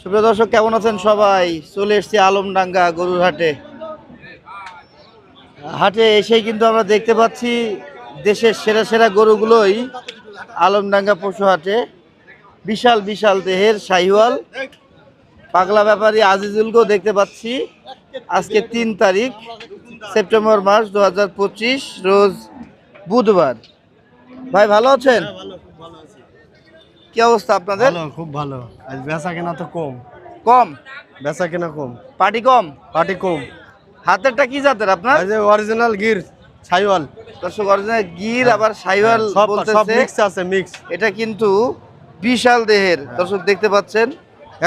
সুপ্রিয় দর্শক, কেমন আছেন সবাই? চলে এসছি আলমডাঙ্গা গরুর হাটে। হাটে এসেই কিন্তু আমরা দেখতে পাচ্ছি দেশের সেরা সেরা গরুগুলোই আলমডাঙ্গা পশু হাটে। বিশাল বিশাল দেহের শাহিওয়াল, পাগলা ব্যাপারী আজিজুলকেও দেখতে পাচ্ছি। আজকে তিন তারিখ, সেপ্টেম্বর মাস দু হাজার পঁচিশ, রোজ বুধবার। ভাই, ভালো আছেন? কি অবস্থা আপনাদের? ভালো খুব ভালো। আজ বেচা কেনা তো কম। কম? বেচা কেনা কম। পার্টি কম? পার্টি কম। হাতেরটা কি জাতের আপনার? এই যে অরিজিনাল গির ছাইওয়াল দর্শক অরিজিনাল গির আবার সাইওয়াল সব সব মিক্স আছে মিক্স এটা কিন্তু বিশাল দেহের। দর্শক দেখতে পাচ্ছেন?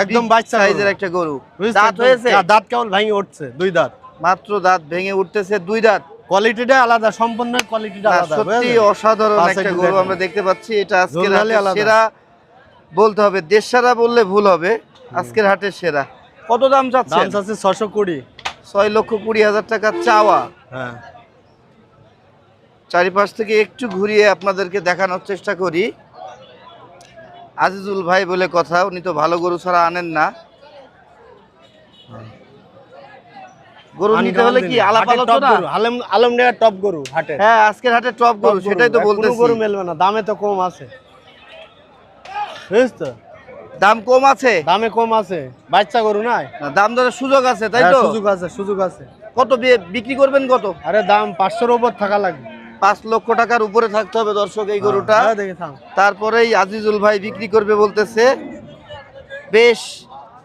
একদম বাচ্চা সাইজের একটা গরু। দাঁত হয়েছে? হ্যাঁ, দাঁত কেবল ভাঙে উঠছে দুই দাঁত। মাত্র দাঁত ভেঙে উঠতেছে দুই দাঁত। কোয়ালিটিটা আলাদা সম্পূর্ণ কোয়ালিটিটা আলাদা সত্যি অসাধারণ একটা গরু আমরা দেখতে পাচ্ছি। এটা আলাদা। সেরা বলতে হবে দেশ সেরা বললে ভুল হবে আজকের হাটের সেরা। কত দাম দাম চাচ্ছেন আছে ছশো কুড়ি। ছয় লক্ষ কুড়ি হাজার টাকা চাওয়া। হ্যাঁ। চারিপাশ থেকে একটু ঘুরিয়ে আপনাদেরকে দেখানোর চেষ্টা করি। আজিজুল ভাই বলে কথা উনি তো ভালো গরু ছাড়া আনেন না। গরু নিতে হলে কি আলাপ আলোচনা? আলম আলমডাঙ্গার টপ গরু হাটে হ্যাঁ আজকের হাটে টপ গরু সেটাই তো বলতেছি। গরু মেলবে না দামে তো কম আছে। বুঝছ? দাম কম আছে? দামে কম আছে। বাচ্চা গরু নাই? দাম দরের সুযোগ আছে তাই হ্যাঁ, তো? সুযোগ আছে সুযোগ আছে। কত বিক্রি করবেন কত? আরে দাম পাঁচশোর উপর থাকা লাগবে। পাঁচ লক্ষ টাকার উপরে থাকতে হবে দর্শক এই গরুটা। হ্যাঁ, তারপরেই আজিজুল ভাই বিক্রি করবে বলতেছে। বেশ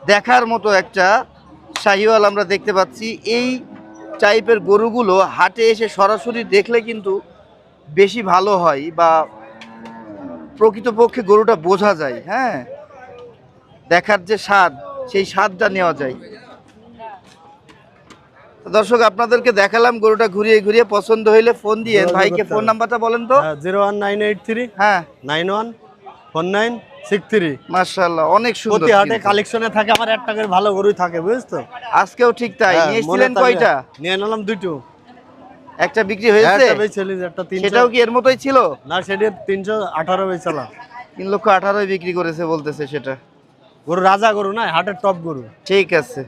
দেখার মতো একটা শাহিওয়াল আমরা দেখতে পাচ্ছি। এই টাইপের গরুগুলো হাটে এসে সরাসরি দেখলে কিন্তু বেশি ভালো হয় বা প্রকৃতপক্ষে গরুটা বোঝা যায় হ্যাঁ? দেখার যে স্বাদ সেই স্বাদটা নেওয়া যায়। দর্শক আপনাদেরকে দেখালাম গরুটা ঘুরিয়ে ঘুরিয়ে। পছন্দ হইলে ফোন দিয়ে ভাইকে ফোন নাম্বারটা বলেন তো। Zero one nine eight three হ্যাঁ। Nine one four nine six three. মার্শাল্লাহ অনেক সুন্দর প্রতি হাটে কালেকশনে থাকে আমার একটা করে ভালো গরুই থাকে বুঝছ? আজকেও ঠিক তাই হ্যাঁ, নিয়ে এসেছিলেন থাকবে। কয়টা? নিয়ে নিলাম দুটো একটা বিক্রি হয়েছে? সেটাও কি এর মতোই ছিল? না সেটা তিনশো আঠারো বেচালা তিন লক্ষ আঠারোই বিক্রি করেছে বলতেছে সেটা। গরু রাজা গরু না হাটের টপ গরু। ঠিক আছে।